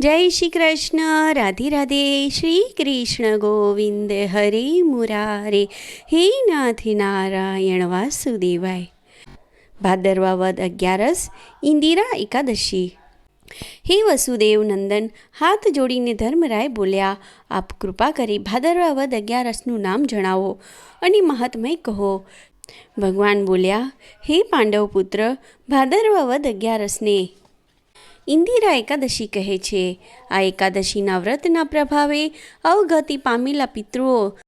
જય શ્રી કૃષ્ણ, રાધે રાધે, શ્રી કૃષ્ણ ગોવિંદ, હરે મુરારે, હે નાથ નારાયણ વાસુદેવાય. ભાદરવા વદ અગિયારસ, ઇન્દિરા એકાદશી. હે વસુદેવ નંદન, હાથ જોડીને ધર્મરાય બોલ્યા, આપ કૃપા કરી ભાદરવા વદ અગિયારસનું નામ જણાવો અને મહાત્મય કહો. ભગવાન બોલ્યા, હે પાંડવ પુત્ર ભાદરવા વદ અગિયારસને ઇન્દિરા એકાદશી કહે છે. આ એકાદશીના વ્રતના પ્રભાવે અવગતિ પામેલા પિતૃઓ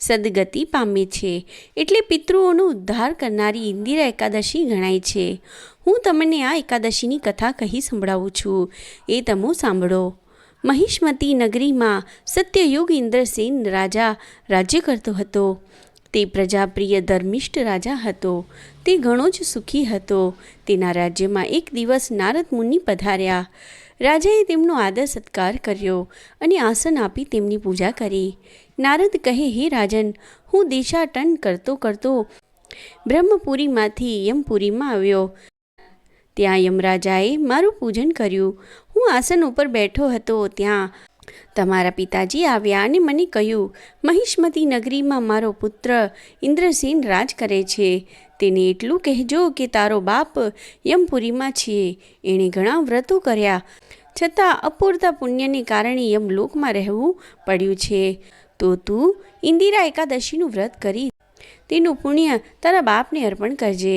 સદગતિ પામે છે. એટલે પિતૃઓનો ઉદ્ધાર કરનારી ઇન્દિરા એકાદશી ગણાય છે. હું તમને આ એકાદશીની કથા કહી સંભળાવું છું. એ તમો સાંભળો. મહિષ્મતી નગરીમાં સત્યયુગ ઇન્દ્રસેન રાજા રાજ્ય કરતો હતો. તે પ્રજાપ્રિય ધર્મિષ્ઠ રાજા હતો. તે ઘણો જ સુખી હતો. તેના રાજ્યમાં એક દિવસ નારદ મુનિ પધાર્યા. રાજાએ તેમનો આદર સત્કાર કર્યો અને આસન આપી તેમની પૂજા કરી. નારદ કહે, હે રાજન, હું દેશાટન કરતો કરતો બ્રહ્મપુરીમાંથી યમપુરીમાં આવ્યો. ત્યાં યમરાજાએ મારું પૂજન કર્યું. હું આસન ઉપર બેઠો હતો. ત્યાં તમારા પિતાજી આવ્યા અને મને કહ્યું, મહિષ્મતી નગરીમાં મારો પુત્ર ઇન્દ્રસેન રાજ કરે છે. તેને એટલું કહેજો કે તારો બાપ યમપુરીમાં છે. એણે ઘણા વ્રતો કર્યા. છતાં અપૂરતા પુણ્યને કારણે યમલોકમાં રહેવું પડ્યું છે. તો તું ઇન્દિરા એકાદશીનું વ્રત કરી, તેનું પુણ્ય તારા બાપને અર્પણ કરજે.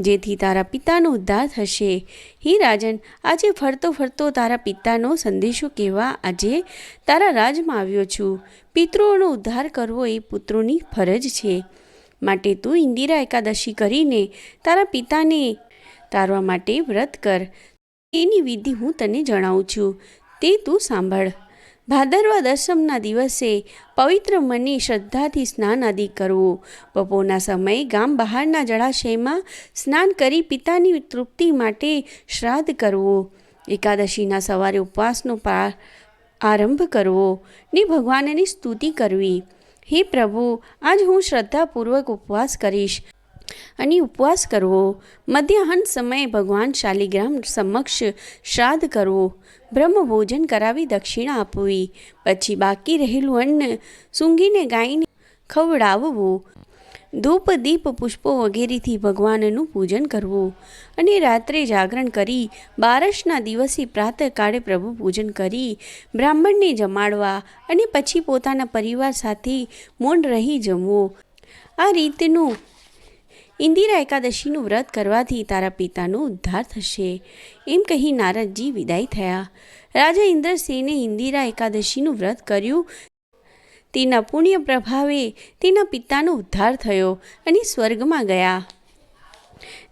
જેથી તારા પિતાનો ઉદ્ધાર થશે. હે રાજન, આજે ફરતો ફરતો તારા પિતાનો સંદેશો કહેવા આજે તારા રાજમાં આવ્યો છું. પિતૃઓનો ઉદ્ધાર કરવો એ પુત્રોની ફરજ છે. માટે તું ઇન્દિરા એકાદશી કરીને તારા પિતાને તારવા માટે વ્રત કર. એની વિધિ હું તને જણાવું છું. તે તું સાંભળ. ભાદરવા દસમના દિવસે પવિત્ર મનની શ્રદ્ધાથી સ્નાન આદિ કરવું. બપોરના સમયે ગામ બહારના જળાશયમાં સ્નાન કરી પિતાની તૃપ્તિ માટે શ્રાદ્ધ કરવું. એકાદશીના સવારે ઉપવાસનો આરંભ કરવો. ને ભગવાનની સ્તુતિ કરવી. હે પ્રભુ, આજ હું શ્રદ્ધાપૂર્વક ઉપવાસ કરીશ. અને ઉપવાસ કરવો. મધ્યાહન સમયે ભગવાન શાલિગ્રામ સમક્ષ શ્રાદ્ધ કરવો. બ્રહ્મ ભોજન કરાવી દક્ષિણા આપવી. પછી બાકી રહેલું અન્ન સૂંઘીને ગાયને ખવડાવવું. ધૂપ, દીપ, પુષ્પો વગેરેથી ભગવાનનું પૂજન કરવું. અને રાત્રે જાગરણ કરી બારસના દિવસે પ્રાતઃકાળે પ્રભુ પૂજન કરી બ્રાહ્મણને જમાડવા અને પછી પોતાના પરિવાર સાથે મૌન રહી જમવું. આ રીતનું ઇન્દિરા એકાદશીનું વ્રત કરવાથી તારા પિતાનો ઉદ્ધાર થશે. એમ કહી નારદજી વિદાય થયા. રાજા ઇન્દ્રસિંહને ઇન્દિરા એકાદશીનું વ્રત કર્યું. તેના પુણ્ય પ્રભાવે તેના પિતાનો ઉદ્ધાર થયો અને સ્વર્ગમાં ગયા.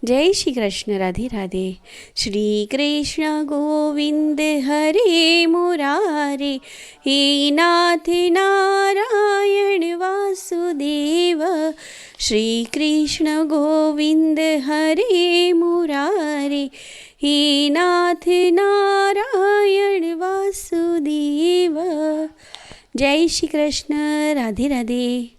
જય શ્રી કૃષ્ણ, રાધે રાધે. શ્રી કૃષ્ણ ગોવિંદ હરે મુરારે હે નાથ નારાયણ વાસુદેવ. શ્રી કૃષ્ણ ગોવિંદ હરે મુરારે હે નાથ નારાયણ વાસુદેવ. જય શ્રી કૃષ્ણ રાધે રાધે.